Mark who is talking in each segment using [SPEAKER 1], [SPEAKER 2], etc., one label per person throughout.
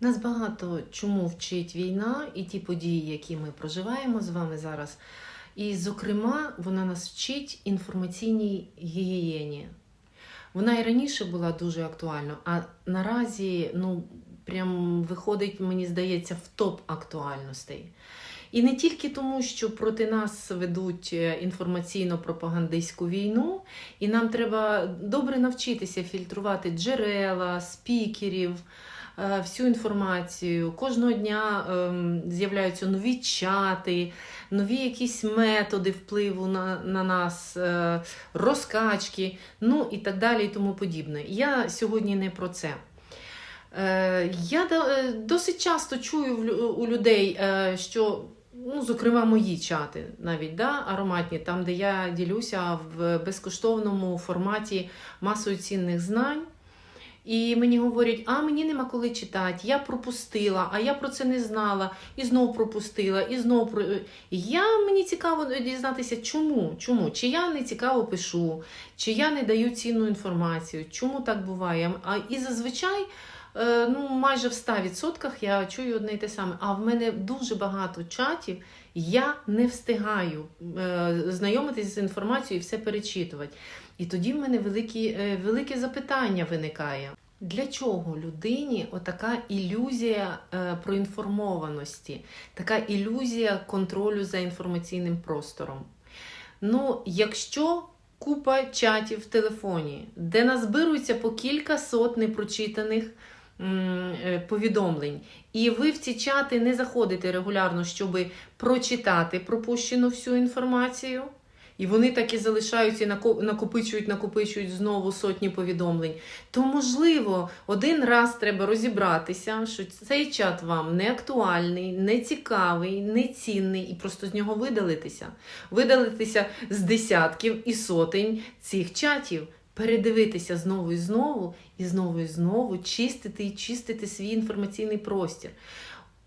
[SPEAKER 1] Нас багато чому вчить війна і ті події, які ми проживаємо з вами зараз. І, зокрема, вона нас вчить інформаційній гігієні. Вона і раніше була дуже актуальна, а наразі ну, прям виходить, мені здається, в топ актуальностей. І не тільки тому, що проти нас ведуть е, інформаційно-пропагандистську війну, і нам треба добре навчитися фільтрувати джерела, спікерів, всю інформацію. Кожного дня ем, з'являються нові чати, нові якісь методи впливу на, на нас, е, розкачки, ну і так далі, і тому подібне. Я сьогодні не про це. Е, Я е, досить часто чую у людей, е, що, ну, зокрема, мої чати навіть да, ароматні, там, де я ділюся в безкоштовному форматі масою цінних знань. І мені говорять, а мені нема коли читати, я пропустила, а я про це не знала, і знову пропустила, і знову про. Я мені цікаво дізнатися, чому? Чому? Чи я не цікаво пишу, чи я не даю цінну інформацію, чому так буває? А і зазвичай, е, ну майже в 100% я чую одне й те саме. А в мене дуже багато чатів, я не встигаю е, знайомитися з інформацією і все перечитувати. І тоді в мене великі, е, велике запитання виникає. Для чого людині отака ілюзія е, проінформованості, така ілюзія контролю за інформаційним простором? Ну, якщо купа чатів в телефоні, де назбирується по кілька сот непрочитаних м, е, повідомлень, і ви в ці чати не заходите регулярно, щоб прочитати пропущену всю інформацію. І вони так і залишаються і накопичують, накопичують знову сотні повідомлень. То, можливо, один раз треба розібратися, що цей чат вам не актуальний, не цікавий, не цінний, і просто з нього видалитися. Видалитися з десятків і сотень цих чатів, передивитися знову і знову, і знову і знову, чистити і чистити свій інформаційний простір.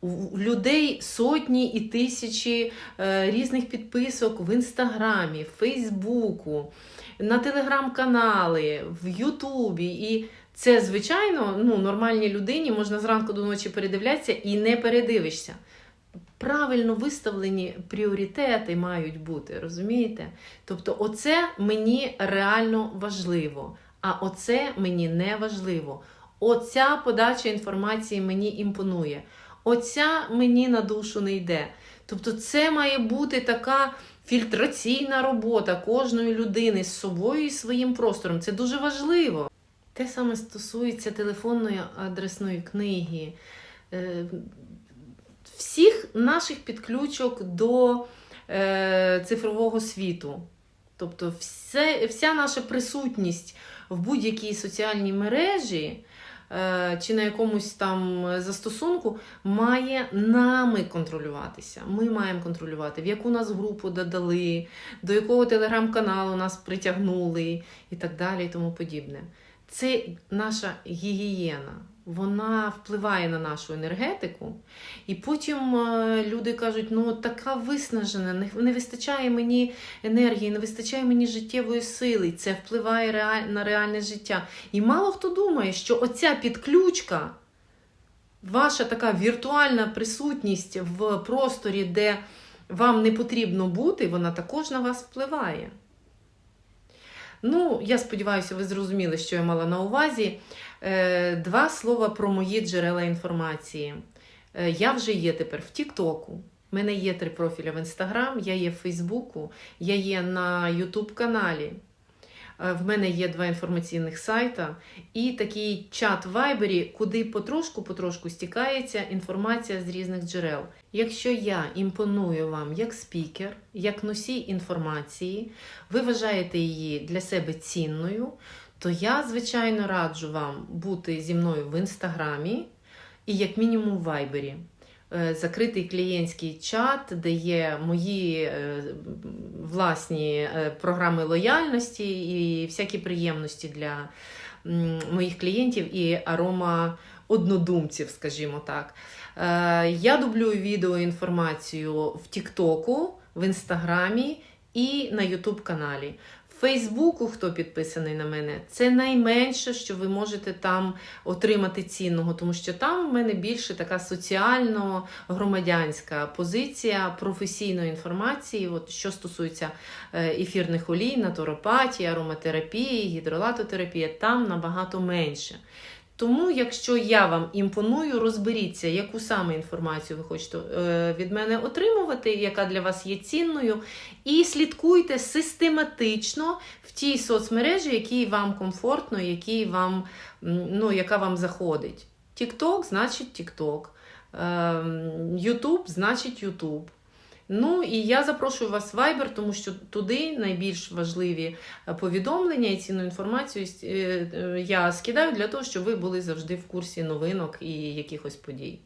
[SPEAKER 1] У людей сотні і тисячі е, різних підписок в інстаграмі, Фейсбуку, на телеграм-канали, в Ютубі. І це, звичайно, ну, нормальній людині можна зранку до ночі передивлятися і не передивишся. Правильно виставлені пріоритети мають бути, розумієте? Тобто, оце мені реально важливо, а оце мені не важливо. Оця подача інформації мені імпонує. Оця мені на душу не йде. Тобто, це має бути така фільтраційна робота кожної людини з собою і своїм простором. Це дуже важливо. Те саме стосується телефонної адресної книги, е, всіх наших підключок до е, цифрового світу. Тобто, все, вся наша присутність в будь-якій соціальній мережі е, чи на якомусь там застосунку має нами контролюватися. Ми маємо контролювати, в яку нас групу додали, до якого телеграм-каналу нас притягнули і так далі, і тому подібне. Це наша гігієна. Вона впливає на нашу енергетику, і потім е, люди кажуть: ну така виснажена, не, не вистачає мені енергії, не вистачає мені життєвої сили. Це впливає на реальне життя. І мало хто думає, що оця підключка, ваша така віртуальна присутність в просторі, де вам не потрібно бути, вона також на вас впливає. Ну, я сподіваюся, ви зрозуміли, що я мала на увазі. Е, Два слова про мої джерела інформації. Е, Я вже є тепер в Тіктоку. У мене є три профіля в Інстаграм, я є в Фейсбуку, я є на Ютуб каналі. Е, В мене є два інформаційних сайта і такий чат в Вайбері, куди потрошку-потрошку стікається інформація з різних джерел. Якщо я імпоную вам як спікер, як носій інформації, ви вважаєте її для себе цінною, то я, звичайно, раджу вам бути зі мною в інстаграмі і, як мінімум, в Вайбері. Е, Закритий клієнтський чат, де є мої е, власні е, програми лояльності і всякі приємності для моїх клієнтів і арома однодумців, скажімо так. Я дублюю відео інформацію в Тіктоку, в Інстаграмі і на Ютуб каналі. Фейсбуку, хто підписаний на мене, це найменше, що ви можете там отримати цінного, тому що там в мене більше така соціально-громадянська позиція професійної інформації, от, що стосується е, ефірних олій, натуропатії, ароматерапії, гідролатотерапії, там набагато менше. Тому, якщо я вам імпоную, розберіться, яку саме інформацію ви хочете е, від мене отримувати, яка для вас є цінною, і слідкуйте систематично в тій соцмережі, якій вам комфортно, якій вам, ну, яка вам заходить. TikTok значить TikTok. Ем, YouTube значить YouTube. Ну і я запрошую вас в Viber, тому що туди найбільш важливі е, повідомлення і цінну інформацію е, е, я скидаю для того, щоб ви були завжди в курсі новинок і якихось подій.